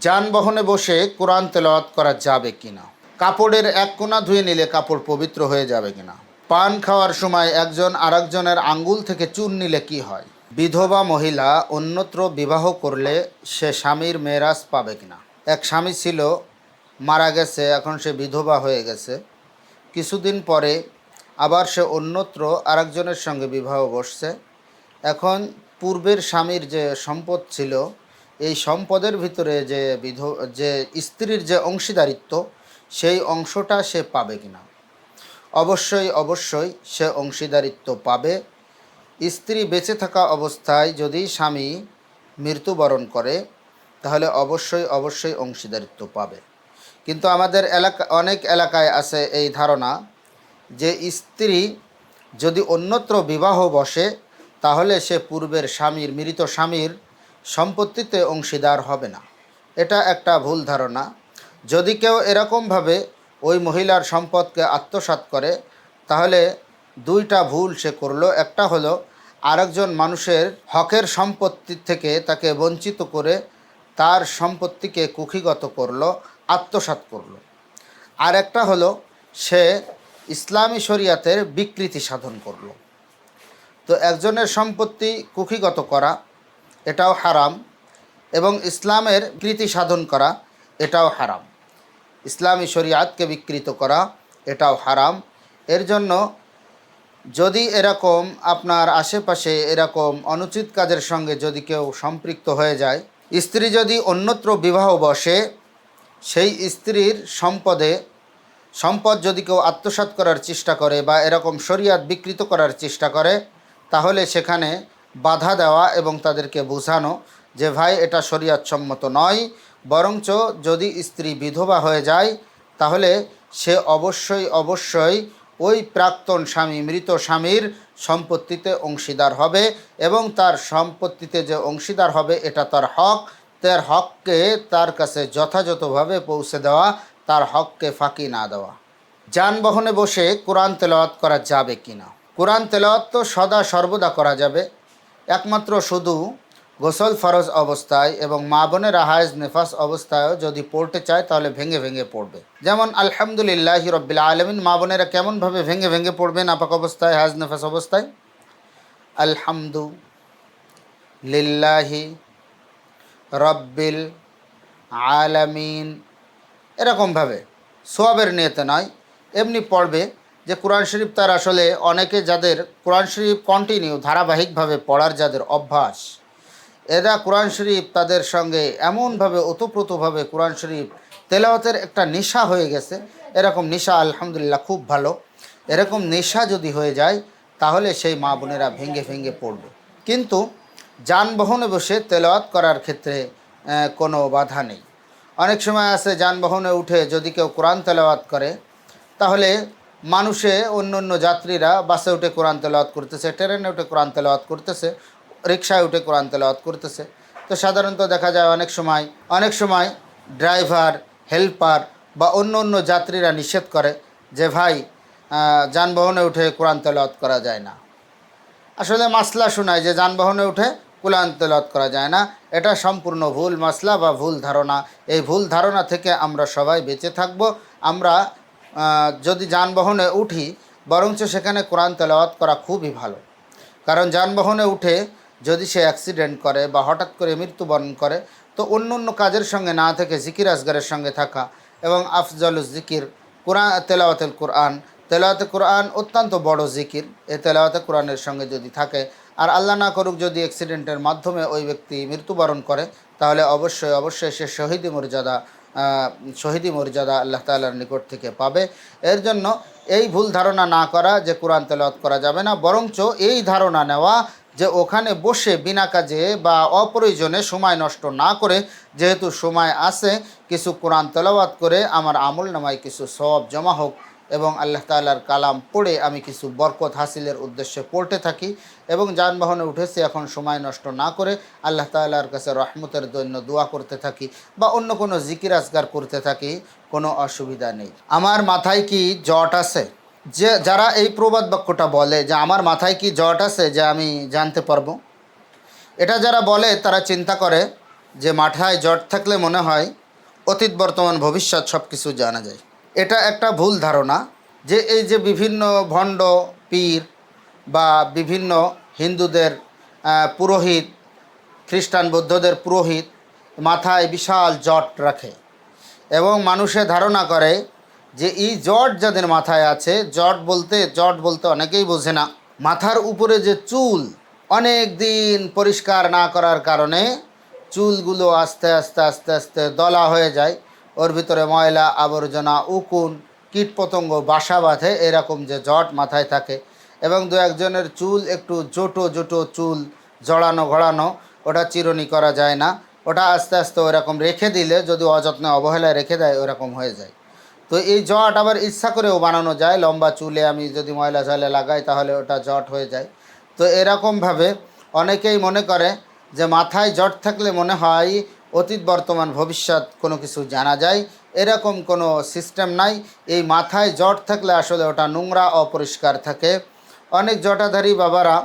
যানবাহনে বসে কোরআন তেলাওয়াত করা যাবে কিনা? কাপড়ের এক কোণা ধুয়ে নিলে কাপড় পবিত্র হয়ে যাবে কিনা? পান খাওয়ার সময় একজন আরেকজনের আঙ্গুল থেকে চুন নিলে কি হয়? বিধবা মহিলা অন্যত্র বিবাহ করলে সে স্বামীর মেরাজ পাবে কিনা? এক স্বামী ছিল, মারা গেছে, এখন সে বিধবা হয়ে গেছে। কিছুদিন পরে আবার সে অন্যত্র আরেকজনের সঙ্গে বিবাহ বসছে। এখন পূর্বের স্বামীর যে সম্পদ ছিল এই সম্পদের ভিতরে যে বিধ, যে স্ত্রীর যে অংশীদারিত্ব, সেই অংশটা সে পাবে কিনা? অবশ্যই অবশ্যই সে অংশীদারিত্ব পাবে। স্ত্রী বেঁচে থাকা অবস্থায় যদি স্বামী মৃত্যুবরণ করে, তাহলে অবশ্যই অবশ্যই অংশীদারিত্ব পাবে। কিন্তু আমাদের এলাকা, অনেক এলাকায় আছে এই ধারণা যে স্ত্রী যদি অন্যত্র বিবাহ বসে, তাহলে সে পূর্বের স্বামীর, মৃত স্বামীর সম্পত্তিতে অংশীদার হবে না। এটা একটা ভুল ধারণা। যদি কেউ এরকমভাবে ওই মহিলার সম্পদকে আত্মসাৎ করে, তাহলে দুইটা ভুল সে করল। একটা হলো, আরেকজন মানুষের হকের সম্পত্তি থেকে তাকে বঞ্চিত করে তার সম্পত্তিকে কুক্ষিগত করল, আত্মসাৎ করল। আর একটা হলো, সে ইসলামী শরিয়াতের বিকৃতি সাধন করল। তো একজনের সম্পত্তি কুক্ষিগত করা এটাও হারাম এবং ইসলামের কৃতি সাধন করা এটাও হারাম। ইসলামী শরিয়াতকে বিকৃত করা এটাও হারাম। এর জন্য যদি এরকম আপনার আশেপাশে এরকম অনুচিত কাজের সঙ্গে যদি কেউ সম্পৃক্ত হয়ে যায়, স্ত্রী যদি অন্যত্র বিবাহ বসে, সেই স্ত্রীর সম্পদে, সম্পদ যদি কেউ আত্মসাৎ করার চেষ্টা করে বা এরকম শরিয়াত বিকৃত করার চেষ্টা করে, তাহলে সেখানে বাধা দেওয়া এবং তাদেরকে বোঝানো যে ভাই, এটা সম্মত নয়। বরঞ্চ যদি স্ত্রী বিধবা হয়ে যায়, তাহলে সে অবশ্যই অবশ্যই ওই প্রাক্তন স্বামী, মৃত স্বামীর সম্পত্তিতে অংশীদার হবে এবং তার সম্পত্তিতে যে অংশীদার হবে, এটা তার হক। তার হককে তার কাছে যথাযথভাবে পৌঁছে দেওয়া, তার হককে ফাঁকি না দেওয়া। যানবাহনে বসে কোরআন তেলাওয়াত করা যাবে কি না কোরআন তেলাওয়াত তো সদা সর্বদা করা যাবে। একমাত্র শুধু গোসল ফরজ অবস্থায় এবং মা বোনের হায়েজ নেফাস অবস্থায়ও যদি পড়তে চায়, তাহলে ভেঙে ভেঙে পড়বে। যেমন, আলহামদুলিল্লাহ রব্বিল আলমিন, মা বোনেরা কেমনভাবে ভেঙে ভেঙে পড়বে নাপাক অবস্থায়, হায়েজ নেফাস অবস্থায়? আলহামদু লিল্লাহি রব্বিল আলামিন। এরকমভাবে। সোয়াবের নিয়েতে নয়, এমনি পড়বে যে কোরআন শরীফ তার আসলে অনেকে যাদের কোরআন শরীফ কন্টিনিউ ধারাবাহিকভাবে পড়ার যাদের অভ্যাস, এরা কোরআন শরীফ তাদের সঙ্গে এমনভাবে ওতপ্রোতভাবে কোরআন শরীফ তেলাওয়াতের একটা নেশা হয়ে গেছে। এরকম নেশা আলহামদুলিল্লাহ খুব ভালো। এরকম নেশা যদি হয়ে যায়, তাহলে সেই মা বোনেরা ভেঙে ভেঙে পড়বে। কিন্তু যানবাহনে বসে তেলাওয়াত করার ক্ষেত্রে কোনো বাধা নেই। অনেক সময় আছে যানবাহনে উঠে যদি কেউ কোরআন তেলাওয়াত করে, তাহলে মানুষে অন্য অন্য যাত্রীরা বাসে উঠে কোরআন তেলাওয়াত করতেছে, ট্রেনে উঠে কোরআন তেলাওয়াত করতেছে রিক্সায় উঠে কোরআন তেলাওয়াত করতেছে। তো সাধারণত দেখা যায় অনেক সময় অনেক সময় ড্রাইভার, হেল্পার বা অন্য অন্য যাত্রীরা নিষেধ করে যে, ভাই যানবাহনে উঠে কোরআন তেলাওয়াত করা যায় না। আসলে মাসলা শোনায় যে, যানবাহনে উঠে কোরআন তেলাওয়াত করা যায় না। এটা সম্পূর্ণ ভুল মাসলা বা ভুল ধারণা। এই ভুল ধারণা থেকে আমরা সবাই বেঁচে থাকব। আমরা যদি যানবাহনে উঠি, বরঞ্চ সেখানে কোরআন তেলাওয়াত করা খুবই ভালো। কারণ যানবাহনে উঠে যদি সে অ্যাক্সিডেন্ট করে বা হঠাৎ করে মৃত্যুবরণ করে, তো অন্য অন্য কাজের সঙ্গে না থেকে জিকির আসগারের সঙ্গে থাকা এবং আফজল জিকির, কোরআন, তেলাওয়াতুল কোরআন তেলাওয়াতে কোরআন অত্যন্ত বড় জিকির, এ তেলাওয়াতে কোরআনের সঙ্গে যদি থাকে, আর আল্লাহ না করুক যদি অ্যাক্সিডেন্টের মাধ্যমে ওই ব্যক্তি মৃত্যুবরণ করে, তাহলে অবশ্যই অবশ্যই সে শহীদি মর্যাদা শহীদি মর্যাদা আল্লাহ তাআলার নিকট থেকে পাবে। এর জন্য এই ভুল ধারণা না করা যে কোরআন তেলত করা যাবে না, বরঞ্চ এই ধারণা নেওয়া যে ওখানে বসে বিনা কাজে বা অপ্রয়োজনে সময় নষ্ট না করে, যেহেতু সময় আছে, কিছু কোরআন তেলাওয়াত করে আমার আমল নামায় কিছু সব জমা হোক এবং আল্লাহ তাআলার কালাম পড়ে আমি কিছু বরকত হাসিলের উদ্দেশ্যে পড়তে থাকি এবং যানবাহনে উঠেছি, এখন সময় নষ্ট না করে আল্লাহ তাআলার কাছে রহমতের দৈন্য দোয়া করতে থাকি বা অন্য কোনো জিকির আজগার করতে থাকি, কোনো অসুবিধা নেই। আমার মাথায় কি জট আছে? যে, যারা এই প্রবাদ বাক্যটা বলে যে, আমার মাথায় কি জট আছে যে আমি জানতে পারব? এটা যারা বলে, তারা চিন্তা করে যে, মাথায় জট থাকলে মনে হয় অতীত, বর্তমান, ভবিষ্যৎ সব কিছু জানা যায়। এটা একটা ভুল ধারণা যে এই যে বিভিন্ন ভণ্ড পীর বা বিভিন্ন হিন্দুদের পুরোহিত, খ্রিস্টান বৌদ্ধদের পুরোহিত মাথায় বিশাল জট রাখে এবং মানুষে ধারণা করে যে এই জট যাদের মাথায় আছে, জট বলতে জট বলতে অনেকেই বোঝে না, মাথার উপরে যে চুল অনেক দিন পরিষ্কার না করার কারণে চুলগুলো আস্তে আস্তে আস্তে আস্তে দলা হয়ে যায়। ওর ভিতরে ময়লা, আবর্জনা, উকুন, কীটপতঙ্গ, বাসা বাঁধে, এরকম যে জট মাথায় থাকে। এবং দু একজনের চুল একটু জোটো জোটো চুল, জড়ানো ঘোরানো ওটা চিরুনি করা যায় না। ওটা আস্তে আস্তে ওরকম রেখে দিলে যদি অযত্নে অবহেলায় রেখে দেয়, ওরকম হয়ে যায়। তো এই জট আবার ইচ্ছা করেও বানানো যায়। লম্বা চুলে আমি যদি ময়লা জলে লাগাই, তাহলে ওটা জট হয়ে যায়। তো এরকমভাবে অনেকেই মনে করে যে মাথায় জট থাকলে মনে হয় অতীত, বর্তমান, ভবিষ্যৎ কোনো কিছু জানা যায়। এরকম কোনো সিস্টেম নাই। এই মাথায় জট থাকলে আসলে ওটা নোংরা, অপরিষ্কার থাকে। অনেক জটাধারী বাবারা,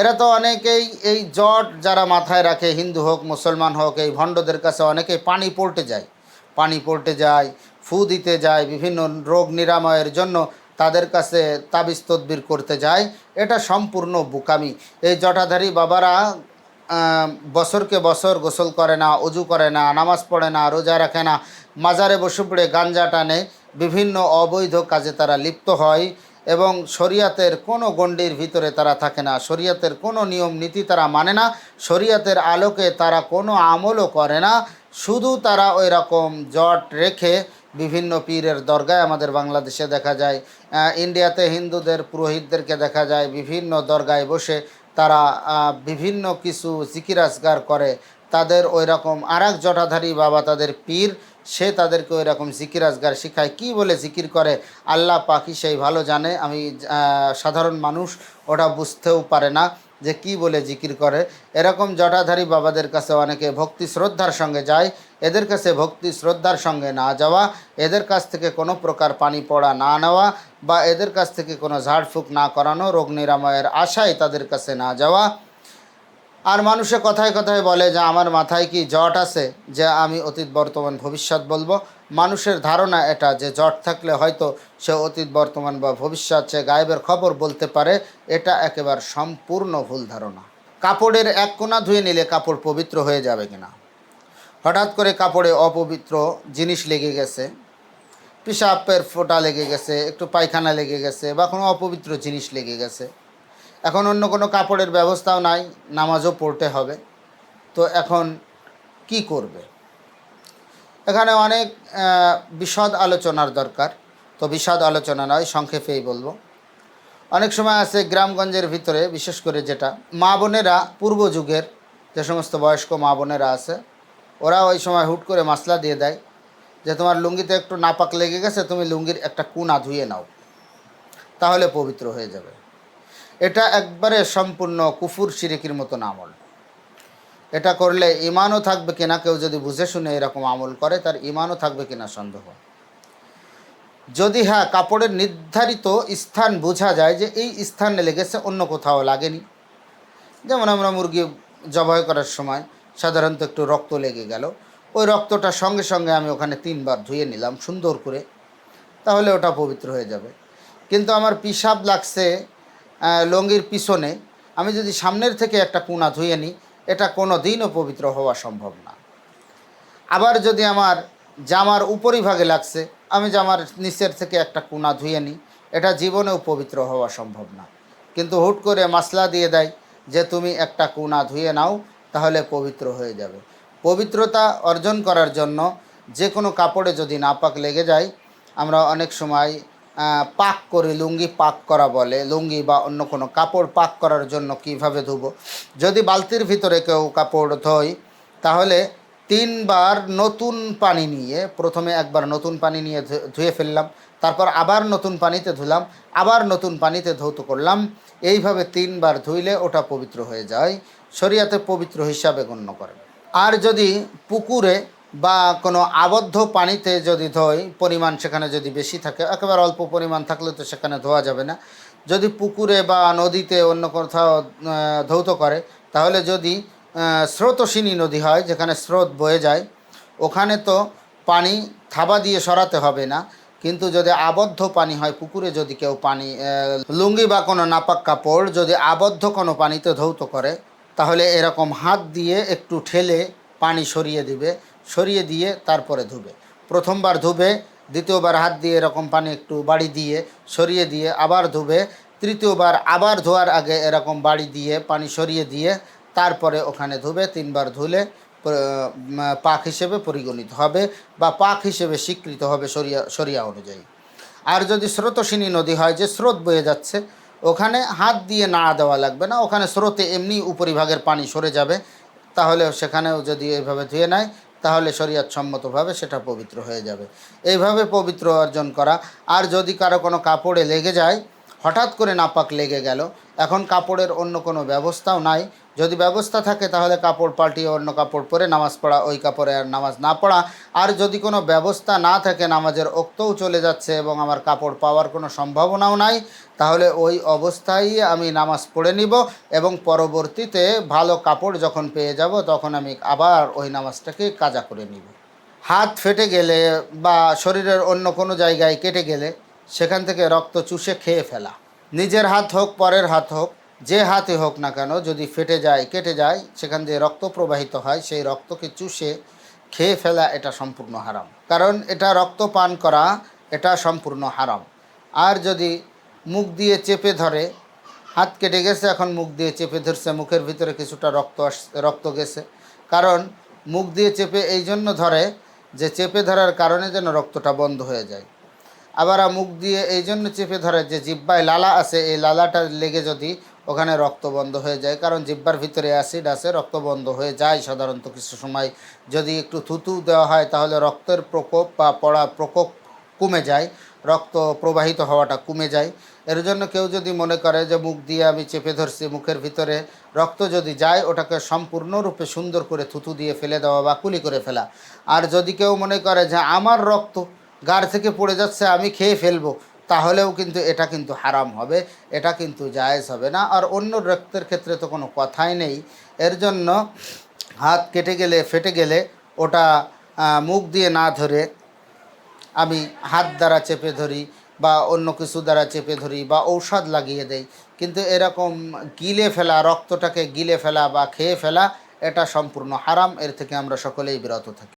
এরা তো অনেকেই এই জট যারা মাথায় রাখে, হিন্দু হোক, মুসলমান হোক, এই ভণ্ডদের কাছে অনেকেই পানি পড়তে যায়। পানি পড়তে যায়, ফু দিতে যায়, বিভিন্ন রোগ নিরাময়ের জন্য তাদের কাছে তাবিজ তদবির করতে যায়। এটা সম্পূর্ণ বুকামি। এই জটাধারী বাবারা বছরকে বছর গোসল করে না অজু করে না, নামাজ পড়ে না, রোজা রাখে না, মাজারে বসে পড়ে গাঞ্জা টানে, বিভিন্ন অবৈধ কাজে তারা লিপ্ত হয় এবং শরিয়াতের কোনো গণ্ডির ভিতরে তারা থাকে না, শরিয়াতের কোনো নিয়ম নীতি তারা মানে না, শরিয়াতের আলোকে তারা কোনো আমলও করে না, শুধু তারা ওই রকম জট রেখে বিভিন্ন পীরের দরগায় আমাদের বাংলাদেশে দেখা যায় ইন্ডিয়াতে হিন্দুদের, পুরোহিতদেরকে দেখা যায়, বিভিন্ন দরগায় বসে তারা বিভিন্ন কিছু জিকিরাজগার করে, তাদের ওই রকম আর এক জটাধারী বাবা তাদের পীর, সে তাদেরকে ওই রকম জিকির আজগার শিখায়। কী বলে জিকির করে? আল্লাহ পাখি সেই ভালো জানে। আমি সাধারণ মানুষ, ওটা বুঝতেও পারে না। যে কি বলে জিকির করে। এরকম জটাধারী বাবাদের কাছে অনেকে ভক্তি শ্রদ্ধার সঙ্গে যায়। এদের কাছে ভক্তি শ্রদ্ধার সঙ্গে না যাওয়া, এদের কাছ থেকে কোনো প্রকার পানি পড়া না নেওয়া বা এদের কাছ থেকে কোনো ঝাড়ফুঁক না করানো, রোগ নিরাময়ের আশায় তাদের কাছে না যাওয়া। আর মানুষে কথায় কথায় বলে যে, আমার মাথায় কি জট আছে যে, আমি অতীত বর্তমান ভবিষ্যৎ বলব? মানুষের ধারণা এটা যে জট থাকলে হয়তো সে অতীত, বর্তমান বা ভবিষ্যৎ সে গায়েবের খবর বলতে পারে। এটা একেবারে সম্পূর্ণ ভুল ধারণা। কাপড়ের এক কোণা ধুয়ে নিলে কাপড় পবিত্র হয়ে যাবে কিনা? হঠাৎ করে কাপড়ে অপবিত্র জিনিস লেগে গেছে পিসাপের ফোঁটা লেগে গেছে, একটু পায়খানা লেগে গেছে বা কোনো অপবিত্র জিনিস লেগে গেছে। এখন অন্য কোনো কাপড়ের ব্যবস্থাও নাই, নামাজও পড়তে হবে। তো এখন কি করবে? এখানে অনেক বিশদ আলোচনার দরকার। তো বিশদ আলোচনা নয়, সংক্ষেপেই বলব। অনেক সময় আছে গ্রামগঞ্জের ভিতরে, বিশেষ করে যেটা মা বোনেরা পূর্ব যুগের যে সমস্ত বয়স্ক মা বোনেরা আছে, ওরা ওই সময় হুট করে মাসলা দিয়ে দেয় যে তোমার লুঙ্গিতে একটু নাপাক লেগে গেছে, তুমি লুঙ্গির একটা কুনা ধুয়ে নাও। তাহলে পবিত্র হয়ে যাবে। এটা একবারে সম্পূর্ণ কুফুর শিরিকির মতন আমল। এটা করলে ইমানও থাকবে কিনা কেউ যদি বুঝে শুনে এরকম আমল করে, তার ইমানও থাকবে কিনা সন্দেহ। যদি হ্যাঁ কাপড়ের নির্ধারিত স্থান বোঝা যায় যে এই স্থানে লেগেছে, অন্য কোথাও লাগেনি। যেমন আমরা মুরগি জবাই করার সময় সাধারণত একটু রক্ত লেগে গেল। ওই রক্তটা সঙ্গে সঙ্গে আমি ওখানে তিনবার ধুয়ে নিলাম সুন্দর করে, তাহলে ওটা পবিত্র হয়ে যাবে। কিন্তু আমার পিসাব লাগছে লঙ্গির পিছনে। আমি যদি সামনের থেকে একটা কুনা ধুয়ে নিই এটা কোনো দিনও পবিত্র হওয়া সম্ভব না। আবার যদি আমার জামার উপরিভাগে লাগছে, আমি জামার নিচের থেকে একটা কুনা ধুয়ে নিই, এটা জীবনেও পবিত্র হওয়া সম্ভব না। কিন্তু হুট করে মাসলা দিয়ে দেয় যে তুমি একটা কুনা ধুয়ে নাও, তাহলে পবিত্র হয়ে যাবে। পবিত্রতা অর্জন করার জন্য যে কোনো কাপড়ে যদি নাপাক লেগে যায়, আমরা অনেক সময় পাক করি, লুঙ্গি পাক করা বলে। লুঙ্গি বা অন্য কোনো কাপড় পাক করার জন্য কীভাবে ধুবো? যদি বালতির ভিতরে কেউ কাপড় ধোয়, তাহলে তিনবার নতুন পানি নিয়ে, প্রথমে একবার নতুন পানি নিয়ে ধুয়ে ফেললাম, তারপর আবার নতুন পানিতে ধুলাম, আবার নতুন পানিতে ধৌত করলাম। এইভাবে তিনবার ধুইলে ওটা পবিত্র হয়ে যায়। শরিয়াতে পবিত্র হিসাবে গণ্য করে আর যদি পুকুরে বা কোনো আবদ্ধ পানিতে যদি ধোয় পরিমাণ সেখানে যদি বেশি থাকে একেবারে অল্প পরিমাণ থাকলে তো সেখানে ধোয়া যাবে না। যদি পুকুরে বা নদীতে অন্য কোথাও ধৌত করে তাহলে যদি আহ, স্রোতস্বিনী নদী হয় যেখানে স্রোত বয়ে যায় ওখানে তো পানি থাবা দিয়ে সরাতে হবে না। কিন্তু যদি আবদ্ধ পানি হয় পুকুরে যদি কেউ পানি লুঙ্গি বা কোনো নাপাক কাপড় যদি আবদ্ধ কোনো পানিতে ধৌত করে তাহলে এরকম হাত দিয়ে একটু ঠেলে পানি সরিয়ে দিবে। সরিয়ে দিয়ে তারপরে ধুবে। প্রথমবার ধুবে, দ্বিতীয়বার হাত দিয়ে এরকম পানি একটু বাড়ি দিয়ে সরিয়ে দিয়ে আবার ধুবে, তৃতীয়বার আবার ধোয়ার আগে এরকম বাড়ি দিয়ে পানি সরিয়ে দিয়ে তারপরে ওখানে ধুবে, তিনবার ধুলে পাক হিসেবে পরিগণিত হবে বা পাক হিসেবে স্বীকৃত হবে সরিয়া সরিয়া অনুযায়ী। আর যদি স্রোতস্বিনী নদী হয়, যে স্রোত বয়ে যাচ্ছে, ওখানে হাত দিয়ে নাড়া দেওয়া লাগবে না, ওখানে স্রোতে এমনি উপরিভাগের পানি সরে যাবে তাহলে সেখানেও যদি এইভাবে ধুয়ে নেয় তাহলে শরীয়ত সম্মতভাবে সেটা পবিত্র হয়ে যাবে। এইভাবে পবিত্র অর্জন করা। আর যদি কারও কোনো কাপড়ে লেগে যায়, হঠাৎ করে নাপাক লেগে গেল, এখন কাপড়ের অন্য কোনো ব্যবস্থাও নাই। যদি ব্যবস্থা থাকে, তাহলে কাপড় পাল্টিয়ে অন্য কাপড় পরে নামাজ পড়া, ওই কাপড়ে আর নামাজ না পড়া। আর যদি কোনো ব্যবস্থা না থাকে, নামাজের অক্তও চলে যাচ্ছে এবং আমার কাপড় পাওয়ার কোনো সম্ভাবনাও নাই, তাহলে ওই অবস্থায় আমি নামাজ পড়ে নিব এবং পরবর্তীতে ভালো কাপড় যখন পেয়ে যাব, তখন আমি আবার ওই নামাজটাকে কাজা করে নিব। হাত ফেটে গেলে বা শরীরের অন্য কোনো জায়গায় কেটে গেলে, সেখান থেকে রক্ত চুষে খেয়ে ফেলা। নিজের হাত হোক, পরের হাত হোক যে হাতে হোক না কেন যদি ফেটে যায়, কেটে যায়, সেখান দিয়ে রক্ত প্রবাহিত হয়, সেই রক্তকে চুষে খেয়ে ফেলা এটা সম্পূর্ণ হারাম। কারণ এটা রক্ত পান করা, এটা সম্পূর্ণ হারাম। আর যদি মুখ দিয়ে চেপে ধরে, হাত কেটে গেছে, এখন মুখ দিয়ে চেপে ধরছে, মুখের ভিতরে কিছুটা রক্ত রক্ত গেছে। কারণ মুখ দিয়ে চেপে এই জন্য ধরে যে চেপে ধরার কারণে যেন রক্তটা বন্ধ হয়ে যায়। আবার মুখ দিয়ে এই জন্য চেপে ধরে যে জিব্বায় লালা আছে, এই লালাটা লেগে যদি ওখানে রক্ত বন্ধ হয়ে যায়। কারণ জিব্বার ভিতরে অ্যাসিড আছে, রক্ত বন্ধ হয়ে যায় সাধারণত কিছু সময়। যদি একটু থুতু দেওয়া হয়, তাহলে রক্তের প্রকোপ বা পড়া প্রকোপ কমে যায়, রক্ত প্রবাহিত হওয়াটা কমে যায়। এর জন্য কেউ যদি মনে করে যে, মুখ দিয়ে আমি চেপে ধরছি, মুখের ভিতরে রক্ত যদি যায়, ওটাকে সম্পূর্ণরূপে সুন্দর করে থুতু দিয়ে ফেলে দেওয়া বা কুলি করে ফেলা। আর যদি কেউ মনে করে যে, আমার রক্ত গাড় থেকে পড়ে যাচ্ছে, আমি খেয়ে ফেলব তাহলেও কিন্তু এটা কিন্তু হারাম হবে, এটা কিন্তু জায়েজ হবে না। আর অন্য রক্তের ক্ষেত্রে তো কোনো কথাই নেই। এর জন্য হাত কেটে গেলে, ফেটে গেলে ওটা মুখ দিয়ে না ধরে আমি হাত দ্বারা চেপে ধরি বা অন্য কিছু দ্বারা চেপে ধরি বা ঔষধ লাগিয়ে দেই। কিন্তু এরকম গিলে ফেলা, রক্তটাকে গিলে ফেলা বা খেয়ে ফেলা, এটা সম্পূর্ণ হারাম। এর থেকে আমরা সকলেই বিরত থাকি।